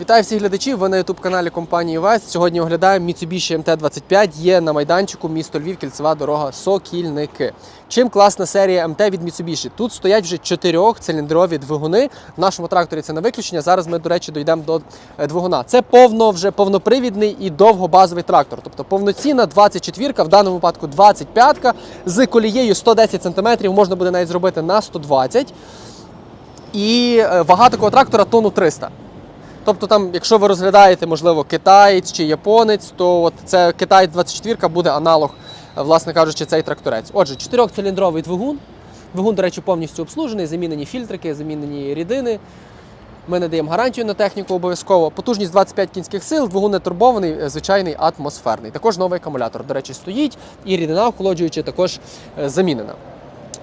Вітаю всіх глядачів. Ви на youtube каналі компанії Вест. Сьогодні оглядаємо Mitsubishi MT-25. Є на майданчику місто Львів, кільцева дорога Сокільники. Чим класна серія МТ від Mitsubishi? Тут стоять вже чотирьохциліндрові двигуни. В нашому тракторі це на виключення. Зараз ми, до речі, дійдемо до е, двигуна. Це повно вже повнопривідний і довгобазовий трактор. Тобто повноцінна 24-ка, в даному випадку 25-ка з колією 110 см, можна буде навіть зробити на 120 І е, вага такого трактора тонну 300. Тобто, там, якщо ви розглядаєте, можливо, китаєць чи японець, то от це китаєць 24 буде аналог, е, власне кажучи, цей тракторець. Отже, чотирьохциліндровий двигун. Двигун, до речі, повністю обслужений, замінені фільтрики, замінені рідини. Ми надаємо гарантію на техніку обов'язково. Потужність 25 кінських сил, двигун не турбований, е, звичайний атмосферний. Також новий акумулятор, до речі, стоїть, і рідина охолоджуюча також е, замінена.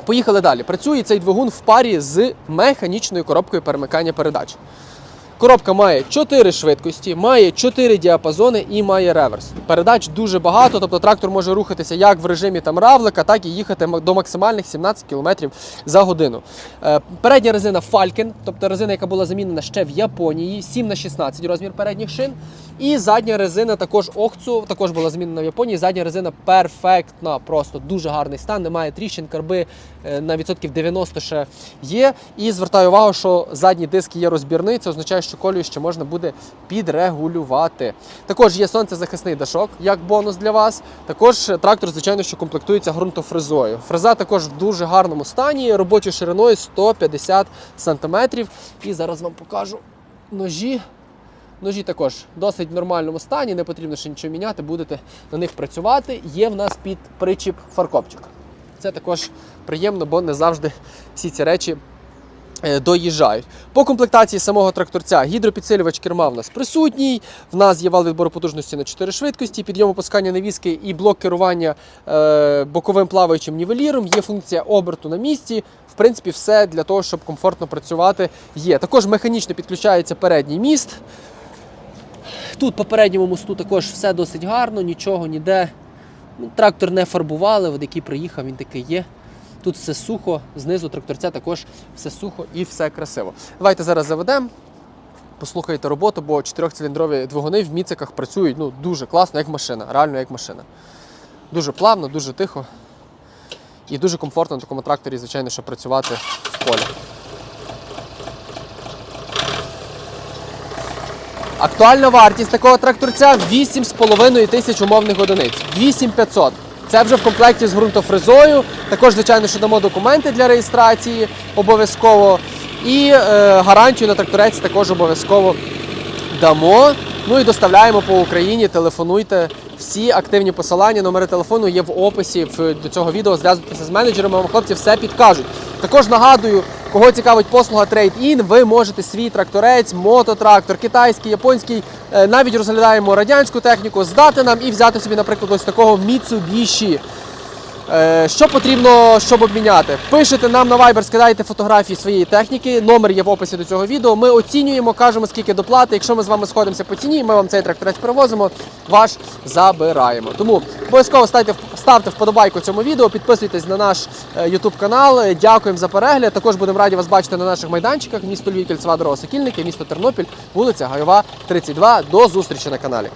Поїхали далі. Працює цей двигун в парі з механічною коробкою перемикання передач. Коробка має 4 швидкості, має 4 діапазони і має реверс. Передач дуже багато, тобто трактор може рухатися як в режимі там равлика, так і їхати до максимальних 17 км за годину. Е, Передня резина Falken, тобто резина, яка була замінена ще в Японії, 7 на 16 розмір передніх шин. І задня резина також Охцу, також була змінена в Японії. Задня резина перфектна, просто дуже гарний стан, немає тріщин, карби е, на відсотків 90 ще є. І звертаю увагу, що задній диск є розбірний, це означає, що колію ще можна буде підрегулювати. Також є сонцезахисний дашок, як бонус для вас. Також трактор, звичайно, що комплектується ґрунтофрезою. Фреза також в дуже гарному стані, робочою шириною 150 см. І зараз вам покажу ножі. Ножі також в досить нормальному стані, не потрібно ще нічого міняти, будете на них працювати. Є в нас під причіп фаркопчик. Це також приємно, бо не завжди всі ці речі доїжджають. По комплектації самого тракторця гідропідсилювач керма в нас присутній. В нас є вал відбору потужності на 4 швидкості, підйом опускання навіски і блок керування е, боковим плаваючим нівеліром. Є функція оберту на місці. В принципі, все для того, щоб комфортно працювати є. Також механічно підключається передній міст. Тут по передньому мосту також все досить гарно, нічого ніде. Ну, трактор не фарбували, от який приїхав, він такий є. Тут все сухо, знизу тракторця також все сухо і все красиво. Давайте зараз заведемо. Послухайте роботу, бо чотирьохциліндрові двигуни в міциках працюють ну, дуже класно, як машина, реально як машина. Дуже плавно, дуже тихо і дуже комфортно на такому тракторі, звичайно, що працювати в полі. Актуальна вартість такого тракторця 8,5 тисяч умовних одиниць. 8500. Це вже в комплекті з ґрунтофрезою. Також, звичайно, що дамо документи для реєстрації обов'язково. І е, гарантію на тракторець також обов'язково дамо. Ну і доставляємо по Україні. Телефонуйте. Всі активні посилання, номери телефону є в описі до цього відео. Зв'язуйтеся з менеджерами, вам хлопці все підкажуть. Також нагадую, кого цікавить послуга Trade-in, ви можете свій тракторець, мототрактор, китайський, японський, е, навіть розглядаємо радянську техніку, здати нам і взяти собі, наприклад, ось такого Mitsubishi. Е, Що потрібно, щоб обміняти? Пишете нам на Viber, скидаєте фотографії своєї техніки. Номер є в описі до цього відео. Ми оцінюємо, кажемо, скільки доплати. Якщо ми з вами сходимося по ціні, ми вам цей тракторець привозимо, ваш забираємо. Тому обов'язково ставте, ставте вподобайку цьому відео, підписуйтесь на наш е, YouTube канал. Дякуємо за перегляд. Також будемо раді вас бачити на наших майданчиках. Місто Львів, Кільцева дорога Сокільники, місто Тернопіль, вулиця Гайова, 32. До зустрічі на каналі.